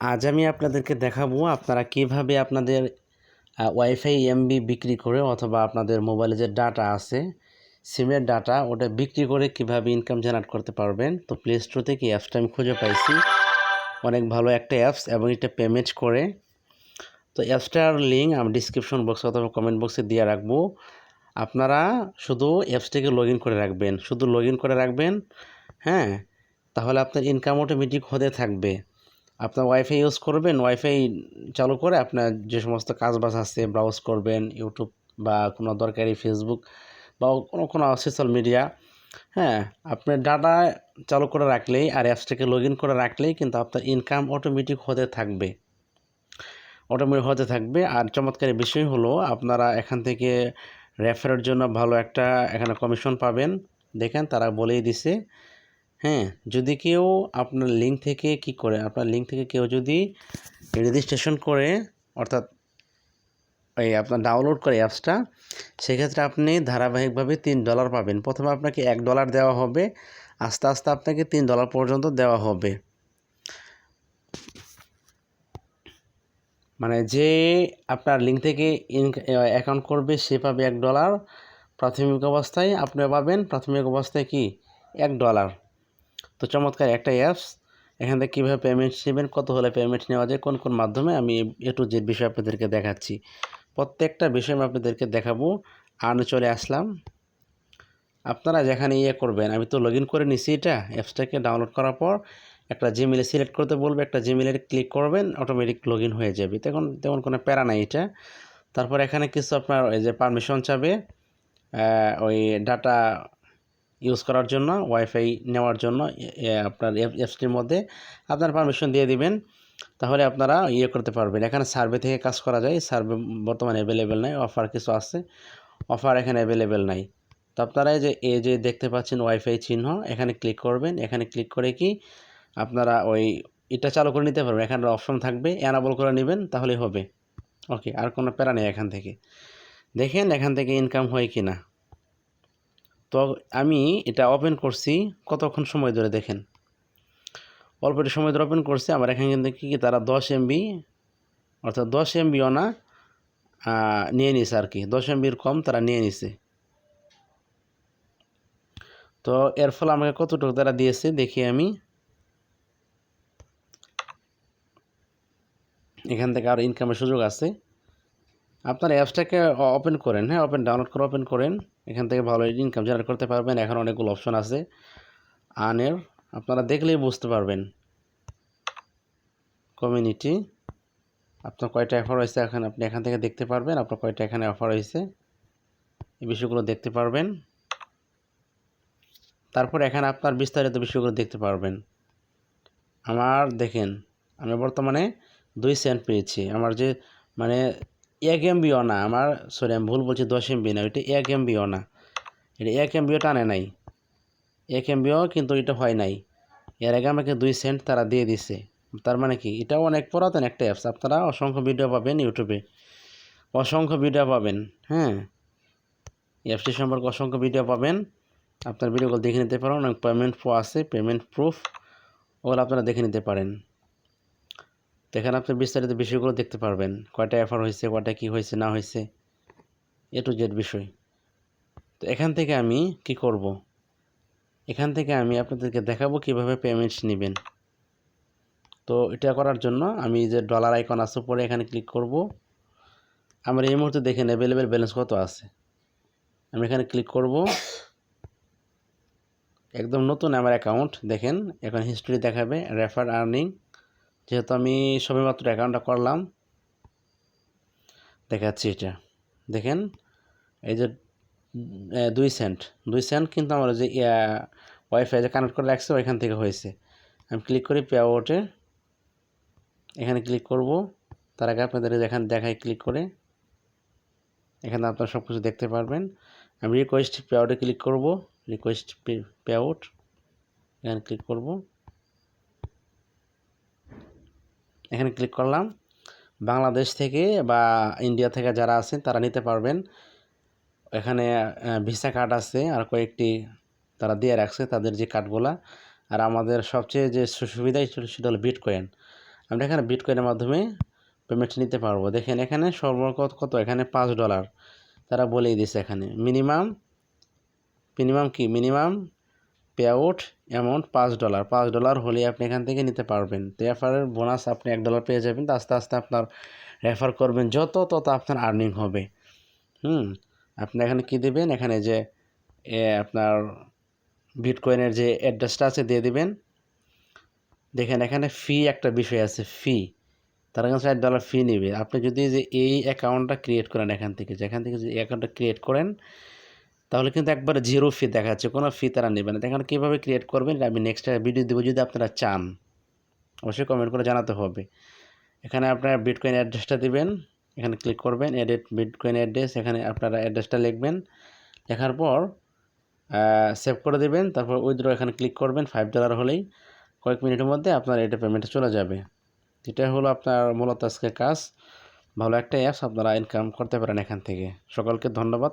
আজ আমি আপনাদেরকে দেখাবো আপনারা কীভাবে আপনাদের ওয়াইফাই এমবি বিক্রি করে অথবা আপনাদের মোবাইলে যে ডাটা আছে সিমের ডাটা ওটা বিক্রি করে কীভাবে ইনকাম জেনারেট করতে পারবেন। তো প্লে স্টোর থেকে অ্যাপসটা আমি খুঁজে পাইছি। অনেক ভালো একটা অ্যাপস এবং এটা পেমেন্ট করে। তো অ্যাপসটার লিঙ্ক আমি ডিসক্রিপশন বক্স অথবা কমেন্ট বক্সে দিয়ে রাখব। আপনারা শুধু অ্যাপসটাকে লগ করে রাখবেন। শুধু লগ করে রাখবেন হ্যাঁ তাহলে আপনার ইনকাম অটোমেটিক হতে থাকবে। আপনার ওয়াইফাই ইউজ করবেন ওয়াইফাই চালু করে আপনার যে সমস্ত কাজ বাজ আছে ব্রাউজ করবেন ইউটিউব বা কোনো দরকারি ফেসবুক বা কোনো কোনো সোশ্যাল মিডিয়া হ্যাঁ আপনার ডাটা চালু করে রাখলেই আর অ্যাপসটাকে লগ ইন করে রাখলেই কিন্তু আপনার ইনকাম অটোমেটিক হতে থাকবে। অটোমেটিক হতে থাকবে আর চমৎকারী বিষয় হলো আপনারা এখান থেকে রেফারের জন্য ভালো একটা এখানে কমিশন পাবেন। দেখেন তারা বলেই দিছে হ্যাঁ যদি কেউ আপনার লিঙ্ক থেকে কি করে, আপনার লিঙ্ক থেকে কেউ যদি রেজিস্ট্রেশন করে, অর্থাৎ এই আপনার ডাউনলোড করে অ্যাপসটা সেক্ষেত্রে আপনি ধারাবাহিকভাবে তিন ডলার পাবেন। প্রথমে আপনাকে এক ডলার দেওয়া হবে, আস্তে আস্তে আপনাকে তিন ডলার পর্যন্ত দেওয়া হবে। মানে যে আপনার লিঙ্ক থেকে অ্যাকাউন্ট করবে, সে পাবে এক ডলার প্রাথমিক অবস্থায় আপনি পাবেন, প্রাথমিক অবস্থায় কি? এক ডলার তো চমৎকার একটা অ্যাপস এখান থেকে কীভাবে পেমেন্ট নেবেন, কত হলে পেমেন্ট নেওয়া যায়, কোন কোন মাধ্যমে আমি এ টু জেড বিষয় আপনাদেরকে দেখাচ্ছি। প্রত্যেকটা বিষয় আমি আপনাদেরকে দেখাবো। আর চলে আসলাম। আপনারা যেখানে ইয়ে করবেন, আমি তো লগ করে নিছি এটা, অ্যাপসটাকে ডাউনলোড করার পর একটা জিমেলে সিলেক্ট করতে বলবে, একটা জিমেলের ক্লিক করবেন অটোমেটিক লগ হয়ে যাবে। তখন তেমন কোনো প্যারা নাই এটা। তারপর এখানে কিছু আপনার ওই যে পারমিশন চাবে ওই ডাটা ইউজ করার জন্য ওয়াইফাই নেওয়ার জন্য আপনার অ্যাপসটির মধ্যে আপনার পারমিশন দিয়ে দিবেন। তাহলে আপনারা ইয়ে করতে পারবেন। এখানে সার্ভে থেকে কাজ করা যায়। সার্ভে বর্তমানে অ্যাভেলেবেল নাই। অফার কিছু আছে। অফার এখানে অ্যাভেলেবেল নাই। তো আপনারা যে, এই যে দেখতে পাচ্ছেন ওয়াইফাই চিহ্ন, এখানে ক্লিক করবেন। এখানে ক্লিক করে কি আপনারা ওই এটা চালু করে নিতে পারবেন। এখানে অপশন থাকবে অ্যানাবল করে নেবেন, তাহলেই হবে। ওকে আর কোনো প্যারা নেই এখান থেকে। দেখেন এখান থেকে ইনকাম হয় কি না তো আমি এটা ওপেন করছি কতক্ষণ সময় ধরে দেখেন? অল্প একটু সময় ধরে ওপেন করছি আমার এখানে কিন্তু কী তারা দশ এমবি অর্থাৎ দশ এমবিও না নিয়ে নিছে আর কি। দশ এমবির কম তারা নিয়ে নিছে। তো এর ফলে আমাকে কতটুকু তারা দিয়েছে দেখি আমি। এখান থেকে আরও ইনকামের সুযোগ আছে। আপনার অ্যাপসটাকে ওপেন করেন হ্যাঁ? ওপেন ডাউনলোড করে ওপেন করেন। এখান থেকে ভালো ইনকাম জেনারেট করতে পারবেন। এখন অনেকগুলো অপশন আছে। আনের আপনারা দেখলেই বুঝতে পারবেন। কমিউনিটি আপনার কয়টা অফার হয়েছে এখন আপনি এখান থেকে দেখতে পারবেন। আপনার কয়টা এখানে অফার হয়েছে এই বিষয়গুলো দেখতে পারবেন। তারপর এখানে আপনার বিস্তারিত বিষয়গুলো দেখতে পারবেন। আমার, দেখেন, আমি বর্তমানে দুই সেন্ট পেয়েছি। আমার যে মানে এক এমবিও না, আমার সরি আমি ভুল বলছি, দশ এমবি না, ওইটা এক এমবিও না। এটা এক এম এমবিও টানে নাই। এক এম এমবিও কিন্তু এটা হয় নাই। এর আগে আমাকে দুই সেন্ট তারা দিয়ে দিছে। তার মানে কি? এটাও অনেক পুরাতন একটা অ্যাপস। আপনারা অসংখ্য ভিডিও পাবেন ইউটিউবে। অসংখ্য ভিডিও পাবেন হ্যাঁ? অ্যাপসটি সম্পর্কে অসংখ্য ভিডিও পাবেন। আপনার ভিডিওগুলো দেখে নিতে পারেন। অনেক পেমেন্ট প্রো আছে পেমেন্ট প্রুফ ওগুলো আপনারা দেখে নিতে পারেন। তো এখানে আপনি বিস্তারিত বিষয়গুলো দেখতে পারবেন। কয়টা অ্যাফার হয়েছে, কয়টা কী হয়েছে, না হয়েছে এ টু জেড বিষয়। তো এখান থেকে আমি কি করব। এখান থেকে আমি আপনাদেরকে দেখাবো কীভাবে পেমেন্ট নেবেন। তো এটা করার জন্য আমি যে ডলার আইকন আছে পরে এখানে ক্লিক করব। আমার এই মুহূর্তে দেখেন অ্যাভেলেবেল ব্যালেন্স কত আছে। আমি এখানে ক্লিক করব। একদম নতুন আমার অ্যাকাউন্ট দেখেন, এখন হিস্ট্রি দেখাবে রেফার আর্নিং যেহেতু আমি সবেমাত্র অ্যাকাউন্টটা করলাম, দেখাচ্ছি এটা। দেখেন, এই যে দুই সেন্ট দুই সেন্ট কিন্তু আমার যে ওয়াইফাই যে কানেক্ট করে রাখছে, ওইখান থেকে হয়েছে। আমি ক্লিক করি পে এখানে ক্লিক করব। তার আগে আপনাদের এখানে দেখায় ক্লিক করে। এখানে আপনারা সব কিছু দেখতে পারবেন। আমি রিকোয়েস্ট পে ক্লিক করব। রিকোয়েস্ট পে আউট এখানে ক্লিক করব। এখানে ক্লিক করলাম। বাংলাদেশ থেকে বা ইন্ডিয়া থেকে যারা আছেন, তারা নিতে পারবেন। এখানে ভিসা কার্ড আছে আর কয়েকটি তারা দিয়ে রাখছে তাদের যে কার্ডগুলা আর আমাদের সবচেয়ে যে সুবিধা সেটা হলো বিট কয়েন আমরা এখানে বিটকয়েনের মাধ্যমে পেমেন্ট নিতে পারব। দেখেন এখানে সর্বকত কত? এখানে পাঁচ ডলার তারা বলেই দিছে এখানে। মিনিমাম মিনিমাম কি? মিনিমাম পে আউট অ্যামাউন্ট পাঁচ ডলার পাঁচ ডলার হলে আপনি এখান থেকে নিতে পারবেন। রেফারের বোনাস আপনি এক ডলার পেয়ে যাবেন। তো আস্তে আস্তে আপনার রেফার করবেন। যত তত আপনার আর্নিং হবে। হুম? আপনি এখানে কী দেবেন? এখানে যে আপনার বিটকয়েনের যে অ্যাড্রেসটা আছে দিয়ে দিবেন। দেখেন এখানে ফি একটা বিষয় আছে ফি তারা কাছে এক ডলার ফি নেবে। আপনি যদি যে এই অ্যাকাউন্টটা ক্রিয়েট করেন এখান থেকে, যেখান থেকে যদি অ্যাকাউন্টটা ক্রিয়েট করেন তাহলে কিন্তু একবারে জিরো ফি দেখাচ্ছে কোনো ফি তারা নেবে না। দেখেন কীভাবে ক্রিয়েট করবেন? আমি নেক্সট ভিডিও দেবো, যদি আপনারা চান। অবশ্যই কমেন্ট করে জানাতে হবে। এখানে আপনারা বিটকয়েন অ্যাড্রেসটা দিবেন, এখানে ক্লিক করবেন এডিট বিটকয়েন অ্যাড্রেস এখানে আপনারা অ্যাড্রেসটা লিখবেন। লেখার পর সেভ করে দেবেন, তারপর উইথড্র এখানে ক্লিক করবেন ফাইভ ডলার হলেই। কয়েক মিনিটের মধ্যে আপনার এটা পেমেন্টে চলে যাবে। এটা হলো আপনার মূলত আজকে কাজ। ভালো একটা অ্যাপস আপনারা ইনকাম করতে পারেন এখান থেকে। সকলকে ধন্যবাদ।